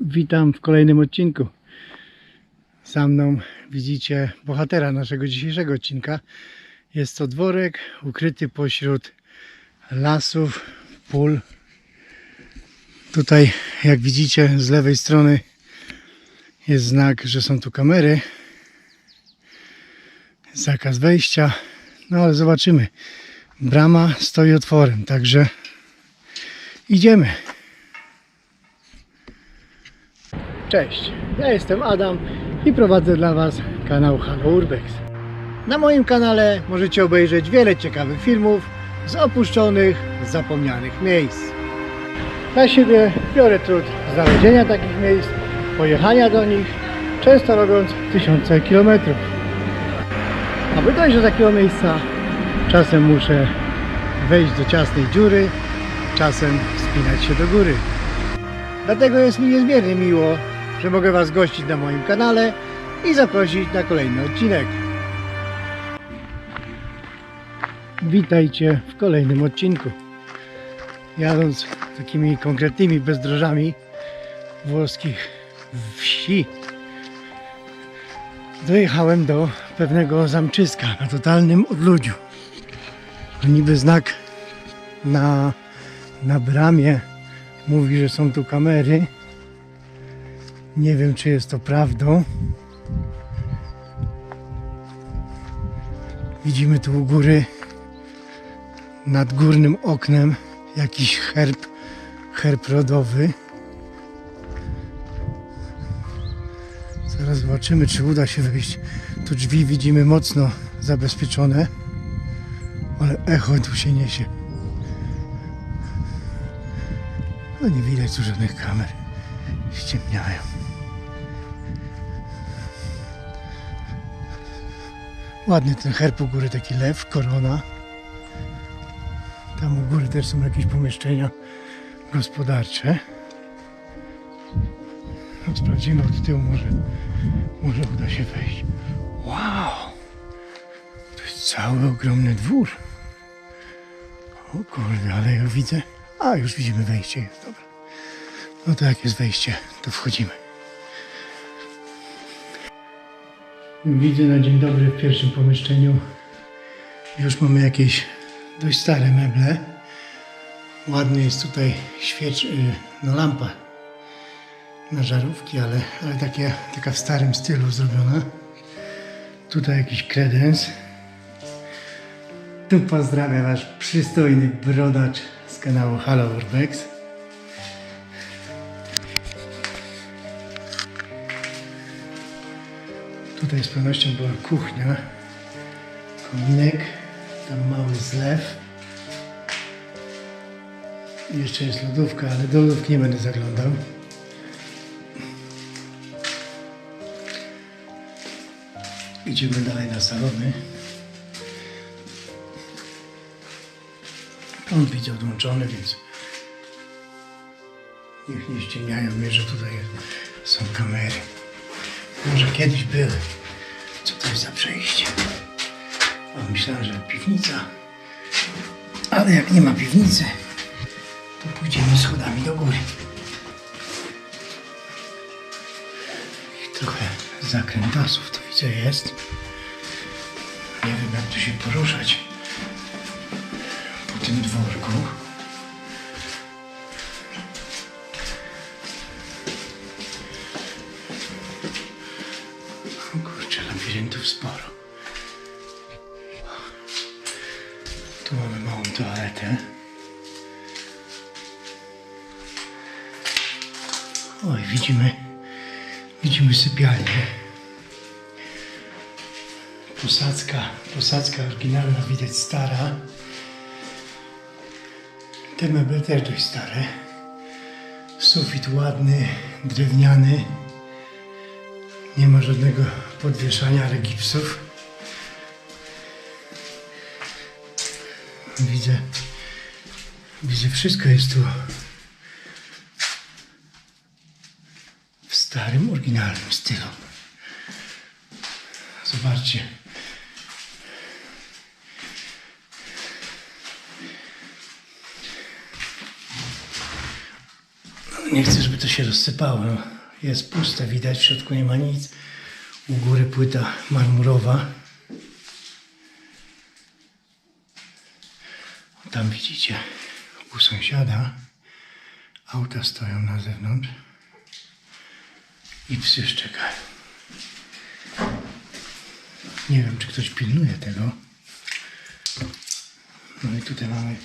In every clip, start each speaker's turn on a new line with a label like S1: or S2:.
S1: Witam w kolejnym odcinku. Za mną widzicie bohatera naszego dzisiejszego odcinka. Jest to dworek ukryty pośród lasów, pól. Tutaj, jak widzicie, z lewej strony jest znak, że są tu kamery. Zakaz wejścia. No ale zobaczymy. Brama stoi otworem, także idziemy. Cześć, ja jestem Adam i prowadzę dla Was kanał Halo Urbex. Na moim kanale możecie obejrzeć wiele ciekawych filmów z opuszczonych, zapomnianych miejsc. Na siebie biorę trud znalezienia takich miejsc, pojechania do nich, często robiąc tysiące kilometrów. Aby dojść do takiego miejsca, czasem muszę wejść do ciasnej dziury, czasem wspinać się do góry. Dlatego jest mi niezmiernie miło, że mogę Was gościć na moim kanale i zaprosić na kolejny odcinek. Witajcie w kolejnym odcinku. Jadąc takimi konkretnymi bezdrożami włoskich wsi, dojechałem do pewnego zamczyska na totalnym odludziu. Niby znak na, na bramie mówi, że są tu kamery. Nie wiem, czy jest to prawdą. Widzimy tu u góry nad górnym oknem jakiś herb, herb rodowy. Zaraz zobaczymy, czy uda się wejść. Tu drzwi widzimy mocno zabezpieczone, ale echo tu się niesie. No nie widać tu żadnych kamer. Ściemniają. Ładny ten herb u góry, taki lew, korona. Tam u góry też są jakieś pomieszczenia gospodarcze. No, sprawdzimy od tyłu, może, może uda się wejść. Wow! To jest cały ogromny dwór. O kurde, ale ja widzę. A, już widzimy wejście, jest dobra. No to jak jest wejście, to wchodzimy. Widzę na dzień dobry w pierwszym pomieszczeniu. Już mamy jakieś dość stare meble. Ładny jest tutaj świecz, y, no lampa na żarówki, ale, ale takie, taka w starym stylu zrobiona. Tutaj jakiś kredens. Tu pozdrawiam wasz przystojny brodacz z kanału Halo Urbex. Tutaj z pewnością była kuchnia, kominek, tam mały zlew. I jeszcze jest lodówka, ale do lodówki nie będę zaglądał. Idziemy dalej na salony. Prąd widzę odłączony, więc niech nie ściemniają mnie, że tutaj są kamery. Może kiedyś były. Co to jest za przejście? O, myślałem, że piwnica. Ale jak nie ma piwnicy, to pójdziemy schodami do góry. Trochę zakrętasów to widzę jest. Nie wiem jak tu się poruszać po tym dworku. Labiryntów sporo. Tu mamy małą toaletę. Oj, widzimy, widzimy sypialnię. Posadzka, posadzka oryginalna, widać stara. Te meble też dość stare. Sufit ładny, drewniany. Nie ma żadnego podwieszania, ale gipsów. Widzę, widzę, wszystko jest tu w starym, oryginalnym stylu. Zobaczcie. Nie chcę, żeby to się rozsypało. No. Jest puste, widać, w środku nie ma nic. U góry płyta marmurowa. Tam widzicie u sąsiada. Auta stoją na zewnątrz. I psy szczekają. Nie wiem, czy ktoś pilnuje tego. No i tutaj mamy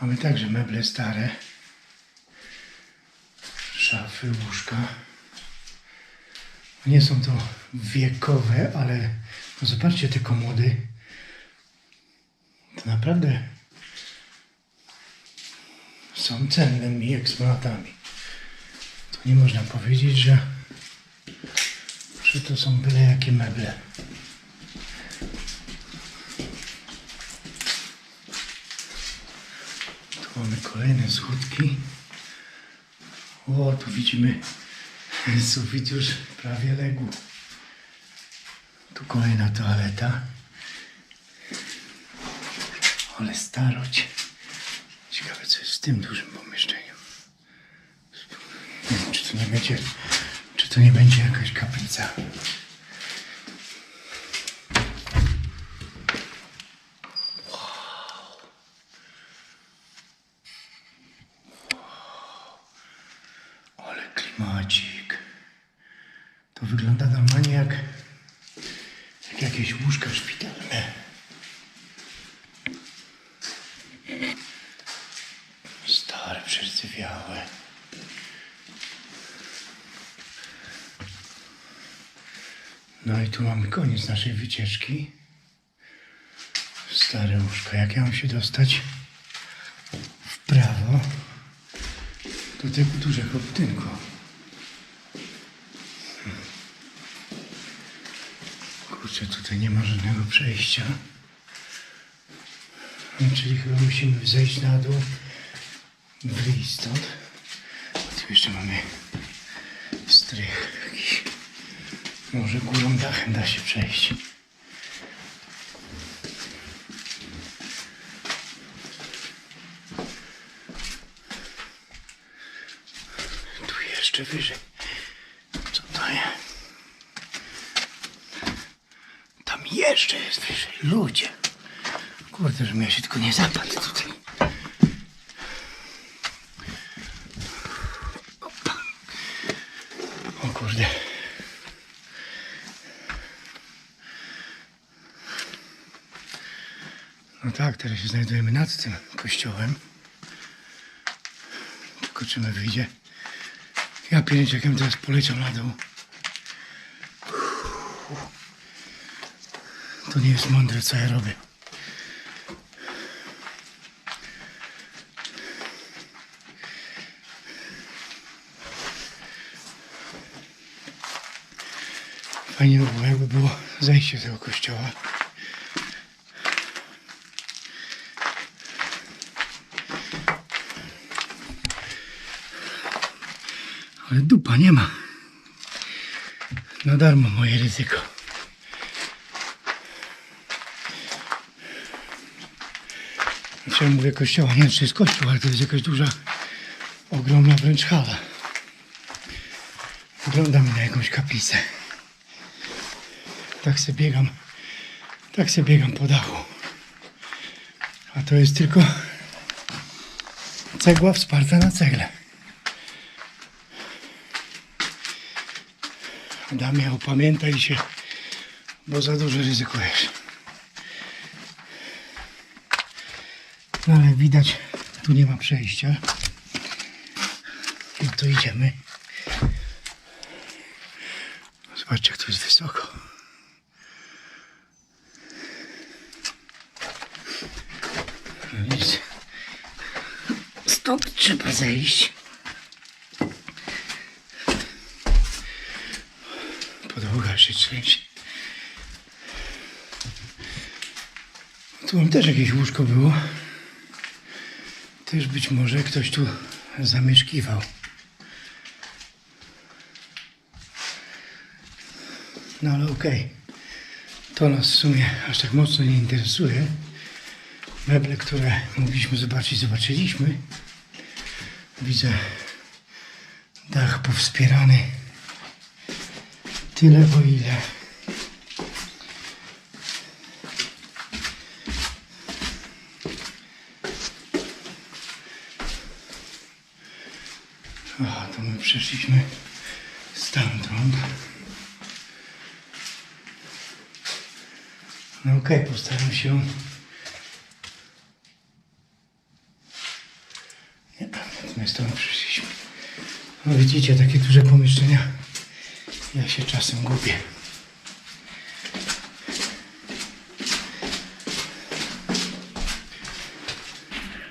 S1: Mamy także meble stare. Szafy, łóżka. Nie są to wiekowe, ale no zobaczcie te komody. To naprawdę są cennymi eksponatami. To nie można powiedzieć, że, że to są byle jakie meble. Tu mamy kolejne schódki. O, tu widzimy sufit już prawie legł. Tu kolejna toaleta. Ale starość. Ciekawe, co jest w tym dużym pomieszczeniu. Nie wiem, czy to nie będzie, czy to nie będzie jakaś kaplica. Ale klimacik. To wygląda normalnie jak, jak jakieś łóżka szpitalne. Stare, przerdzewiałe. No i tu koniec naszej wycieczki. Stare łóżko. Jak ja mam się dostać w prawo do tego dużego budynku? Kurczę, tutaj nie ma żadnego przejścia. Czyli chyba musimy zejść na dół, wyjść stąd. Tu jeszcze mamy strych. Może górą dachem da się przejść. Tu jeszcze wyżej. Co to jest? Tam jeszcze jest wyżej. Ludzie. Kurde, żebym ja się tylko nie zapadł tutaj. O kurde. Tak, teraz się znajdujemy nad tym kościołem. Tylko czy my wyjdzie? Ja pięć, jakem teraz poleciał na dół. To nie jest mądre, co ja robię. Fajnie by było, jakby było zejście tego kościoła. Ale dupa nie ma. Na darmo moje ryzyko. Znaczy mówię kościoła, nie wiem czy jest kościół, ale to jest jakaś duża, ogromna wręcz hala. Wygląda mi na jakąś kaplicę. Tak se biegam, tak se biegam po dachu. A to jest tylko cegła wsparta na cegle. Damie, opamiętaj się, bo za dużo ryzykujesz. No ale widać, tu nie ma przejścia. No to idziemy. Zobaczcie, jak tu jest wysoko. Stąd trzeba zejść. Się trzęsie. Tu też jakieś łóżko było. Też być może ktoś tu zamieszkiwał. No ale okej. To nas w sumie aż tak mocno nie interesuje. Meble, które mogliśmy zobaczyć, zobaczyliśmy. Widzę dach powspierany. Tyle o ile. A, to my przeszliśmy stamtąd. No okej, postaram się. Nie, my stąd przyszliśmy. No widzicie, takie duże pomieszczenia. Ja się czasem gubię.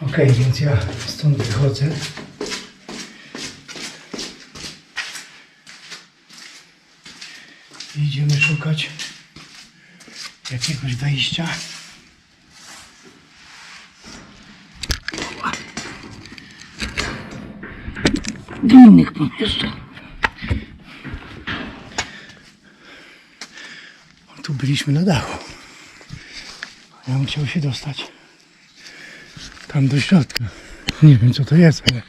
S1: Okej, więc ja stąd wychodzę. I Idziemy szukać jakiegoś wejścia. Do innych pomieszczeń. O, Tu byliśmy na dachu. Ja chciał się dostać tam do środka. Nie wiem co to jest, ale,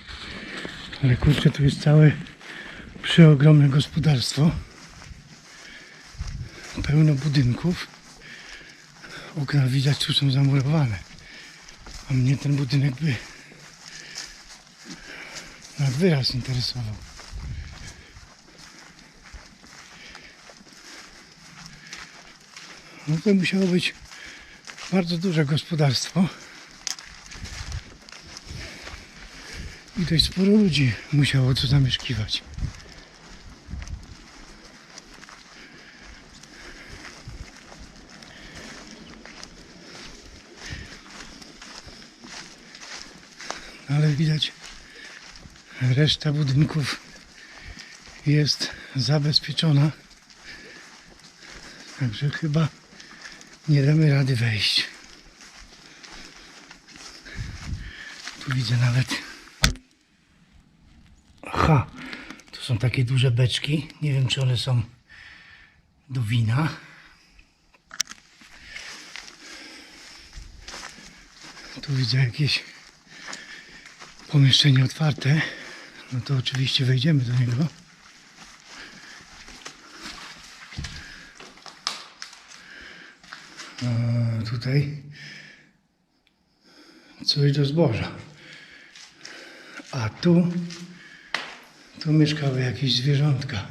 S1: ale kurczę, tu jest całe przeogromne gospodarstwo. Pełno budynków. Okna widać tu są zamurowane. A mnie ten budynek by nad wyraz interesował. No to musiało być bardzo duże gospodarstwo. I dość sporo ludzi musiało tu zamieszkiwać. Ale widać, reszta budynków jest zabezpieczona. Także chyba nie damy rady wejść. Tu widzę nawet. Aha, to są takie duże beczki. Nie wiem, czy one są do wina. Tu widzę jakieś pomieszczenie otwarte. No to oczywiście wejdziemy do niego. Tutaj coś do zboża. A tu, tu mieszkały jakieś zwierzątka.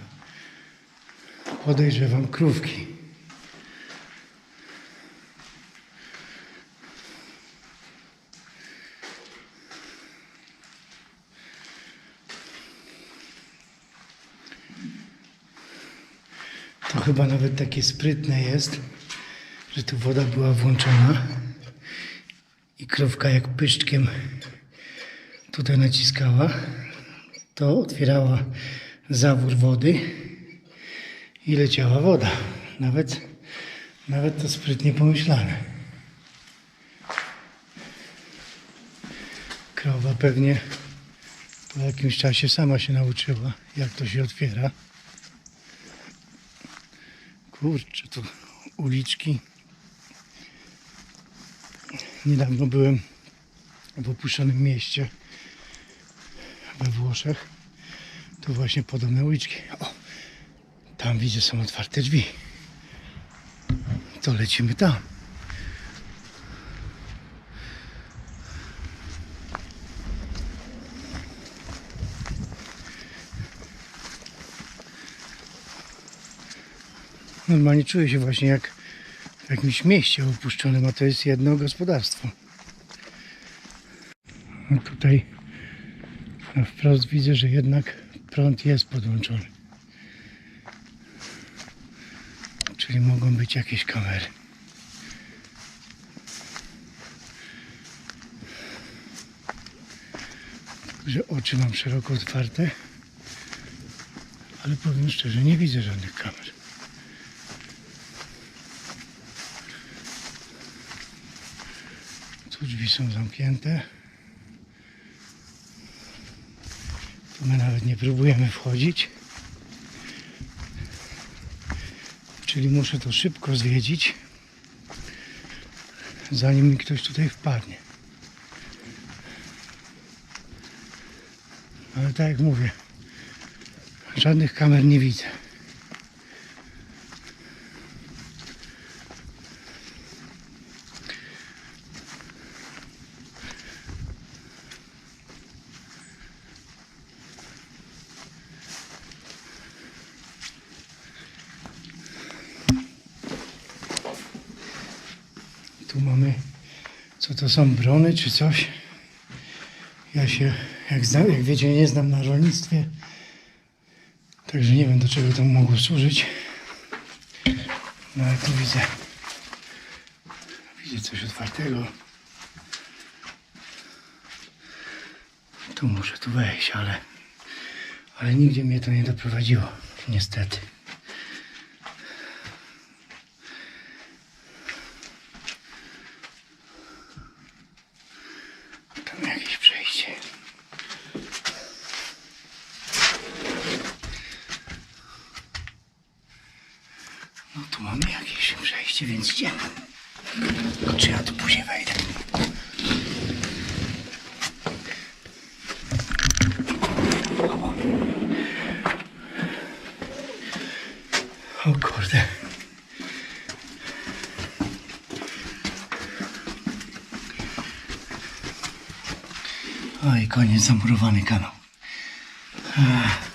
S1: Podejrzewam krówki. To chyba nawet takie sprytne jest, że tu woda była włączona i krówka jak pyszczkiem tutaj naciskała, to otwierała zawór wody i leciała woda. Nawet, nawet to sprytnie pomyślane. Krowa pewnie po jakimś czasie sama się nauczyła, jak to się otwiera. Kurczę, tu uliczki. Niedawno byłem w opuszczonym mieście we Włoszech. Tu właśnie podobne uliczki. O, tam widzę są otwarte drzwi. To lecimy tam. Normalnie czuję się właśnie jak w jakimś mieście opuszczonym, a to jest jedno gospodarstwo. No tutaj wprost widzę, że jednak prąd jest podłączony. Czyli mogą być jakieś kamery. Także oczy mam szeroko otwarte, ale powiem szczerze, nie widzę żadnych kamer. Tu drzwi są zamknięte. Tu my nawet nie próbujemy wchodzić. Czyli muszę to szybko zwiedzić, zanim mi ktoś tutaj wpadnie. Ale tak jak mówię, żadnych kamer nie widzę. Tu mamy, co to są brony czy coś? Ja się, jak, zna, jak wiecie, nie znam na rolnictwie, także nie wiem do czego to mogło służyć. No ale tu widzę, widzę coś otwartego. Tu muszę tu wejść, ale, ale nigdzie mnie to nie doprowadziło, niestety. Tam jakieś przejście. No tu mamy jakieś przejście, więc idziemy. Tylko czy ja tu później wejdę? O kurde. Oj, koniec, zamurowany kanał. Ech.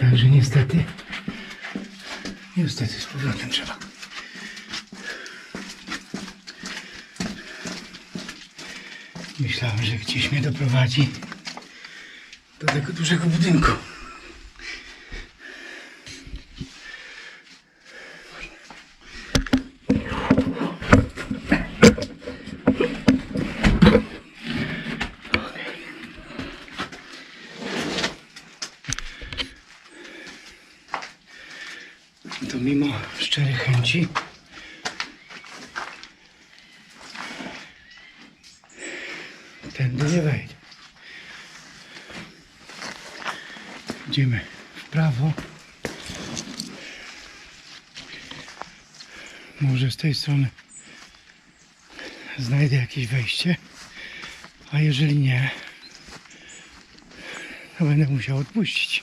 S1: Także niestety, niestety z powrotem trzeba. Myślałem, że doprowadzi do tego dużego budynku. Mimo szczerych chęci tędy nie wejdę. Idziemy w prawo. Może z tej strony znajdę jakieś wejście, a jeżeli nie, to będę musiał odpuścić.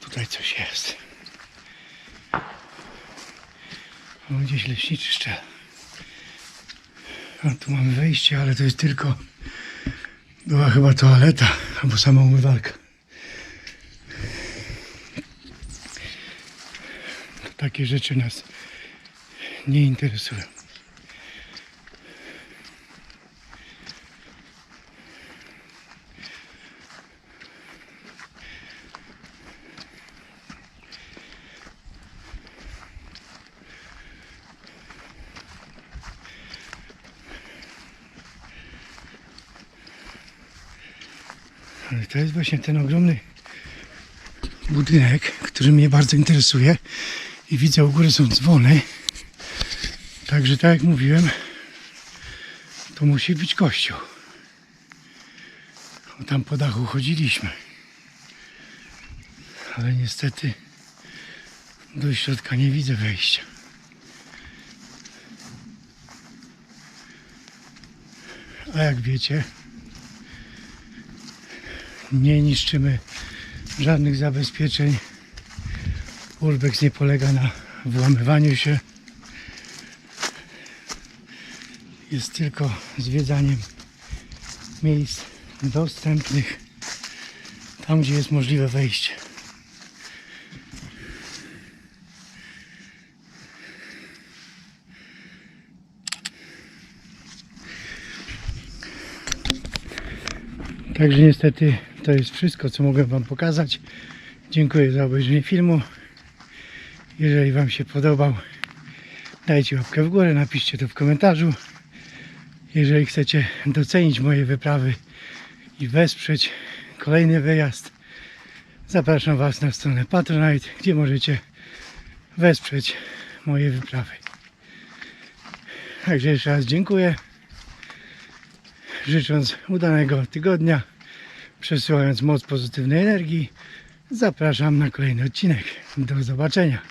S1: Tutaj coś jest. Gdzieś leśniczy szczel. A tu mamy wejście, ale to jest tylko... Była chyba toaleta, albo sama umywalka. To takie rzeczy nas nie interesują. To jest właśnie ten ogromny budynek, który mnie bardzo interesuje. I widzę u góry są dzwony. Także tak jak mówiłem, to musi być kościół. Tam po dachu chodziliśmy. Ale niestety do środka nie widzę wejścia. A jak wiecie, nie niszczymy żadnych zabezpieczeń. Urbex nie polega na włamywaniu się. Jest tylko zwiedzaniem miejsc dostępnych tam, gdzie jest możliwe wejście. Także niestety to jest wszystko, co mogłem Wam pokazać. Dziękuję za obejrzenie filmu. Jeżeli Wam się podobał, dajcie łapkę w górę, napiszcie to w komentarzu. Jeżeli chcecie docenić moje wyprawy i wesprzeć kolejny wyjazd, zapraszam Was na stronę Patronite, gdzie możecie wesprzeć moje wyprawy. Także jeszcze raz dziękuję. Życząc udanego tygodnia, przesyłając moc pozytywnej energii. zapraszam na kolejny odcinek. Do zobaczenia.